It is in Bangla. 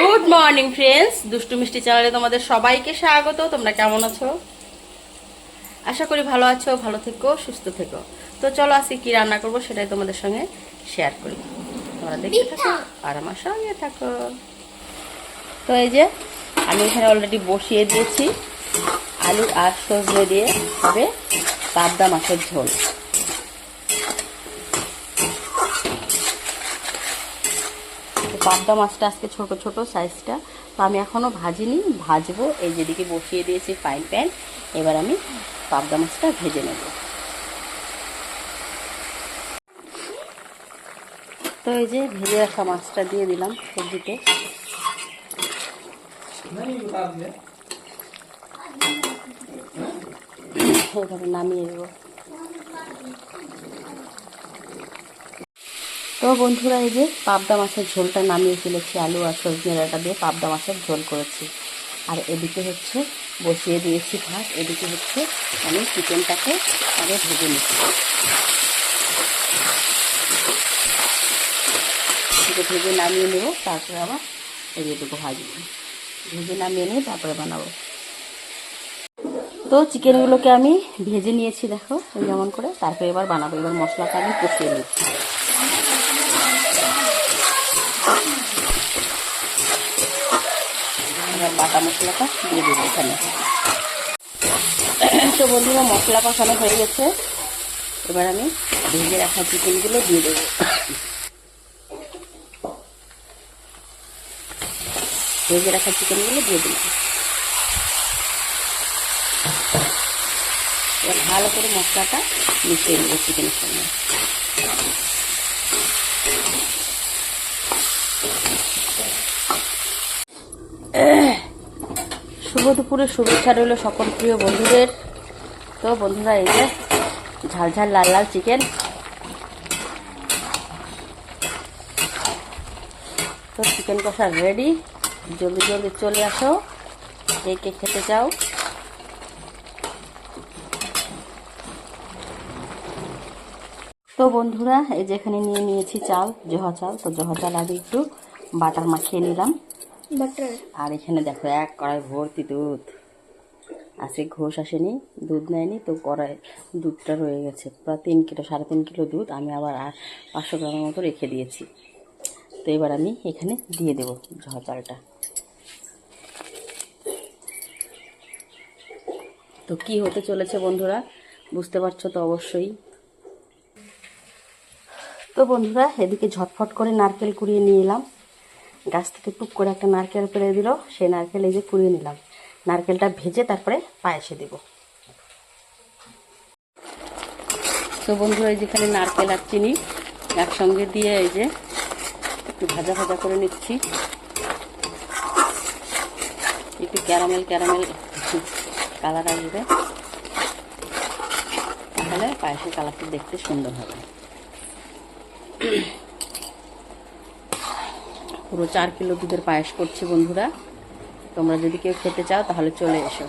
গুড মর্নিং ফ্রেন্ডস দুষ্টু মিষ্টি চ্যানেলে তোমাদের সবাইকে স্বাগত। তোমরা কেমন আছো? আশা করি ভালো আছো ভালো থেকো সুস্থ থেকো। তো চলো আজকে কি রান্না করব সেটাই তোমাদের সঙ্গে শেয়ার করি। তোমরা দেখতে থাকো আর আমার সঙ্গে থাকো। তো এই যে আমি এখানে অলরেডি বসিয়ে দিয়েছি। আলু আর সজনে দিয়ে হবে পাবদা মাছের ঝোল। পাবদা মাছটা আজকে ছোট ছোট সাইজটা। তো আমি এখনও ভাজিনি, ভাজবো। এই যেদিকে বসিয়ে দিয়েছি ফ্রাইং প্যান এবার আমি পাবদা মাছটা ভেজে নেব। তো এই যে ভেজে রাখা মাছটা দিয়ে দিলাম সবজিতে। নামিয়ে দেবো তো বন্ধুরা, এই যে পাবদা মাছের ঝোলটা নামিয়ে ফেলেছি, আলু আর সজনে ডাঁটা দিয়ে পাবদা মাছের ঝোল করেছি। আর এদিকে হচ্ছে বসিয়ে দিয়েছি ভাত, এদিকে হচ্ছে আমি চিকেনটাকে আগে ভেজে নিচ্ছি। ভেজে নামিয়ে নেব, তারপরে আবার এই যেটুকু ভাজবো ভেজে নামিয়ে নিয়ে তারপরে বানাবো। তো চিকেনগুলোকে আমি ভেজে নিয়েছি, দেখো যেমন করে, তারপরে এবার বানাবো। এবার মশলাটা আমি কষিয়ে নিচ্ছি। এবার বাটা মশলাটা দিয়ে দেবো এখানে। তো বন্ধুরা, মশলা কষানো হয়ে গেছে। এবার আমি ভেজে রাখা চিকেনগুলো দিয়ে দেবো। ভেজে রাখা চিকেনগুলো দিয়ে দিলাম ভালো করে মশলাটা মিশিয়ে নেব চিকেনের সঙ্গে। শুভ দুপুরে শুভেচ্ছা রইল সকল প্রিয় বন্ধুদের। তো বন্ধুরা, এই যে ঝাল ঝাল লাল লাল চিকেন। তো চিকেন কষা রেডি জলদি জলদি চলে আসো। কে খেতে চাও? তো বন্ধুরা, এই যে এখানে নিয়ে নিয়েছি চাল, জহা চাল। তো জহা চাল আগে একটু বাটার মাখিয়ে নিলাম। আর এখানে দেখো, এক কড়াই ভর্তি দুধ। আজকে ঘোষ আসেনি, দুধ নেয়নি, তো কড়াই দুধটা রয়ে গেছে। প্রায় তিন কিলো, সাড়ে তিন কিলো দুধ আমি আবার আর পাঁচশো গ্রামের মতো রেখে দিয়েছি। তো এবার আমি এখানে দিয়ে দেব ঝড় চালটা। তো কি হতে চলেছে বন্ধুরা, বুঝতে পারছ তো অবশ্যই? তো বন্ধুরা, এদিকে ঝটফট করে নারকেল কুড়িয়ে নিয়ে এলাম। গাছ থেকে টুক করে একটা নারকেল পেরে দিল, সেই নারকেল এই যে কুড়িয়ে নিলাম। নারকেলটা ভেজে তারপরে পায়েসে দেব। তো বন্ধুরা, এই যেখানে নারকেল আর চিনি একসঙ্গে দিয়ে এই যে একটু ভাজা ভাজা করে নিচ্ছি। একটু ক্যারামেল ক্যারামেল কালার আসবে। তাহলে পায়েসের কালারটা দেখতে সুন্দর হবে। পুরো চার কিলো দুধের পায়েস করছি বন্ধুরা। তোমরা যদি কেউ খেতে চাও, তাহলে চলে এসো।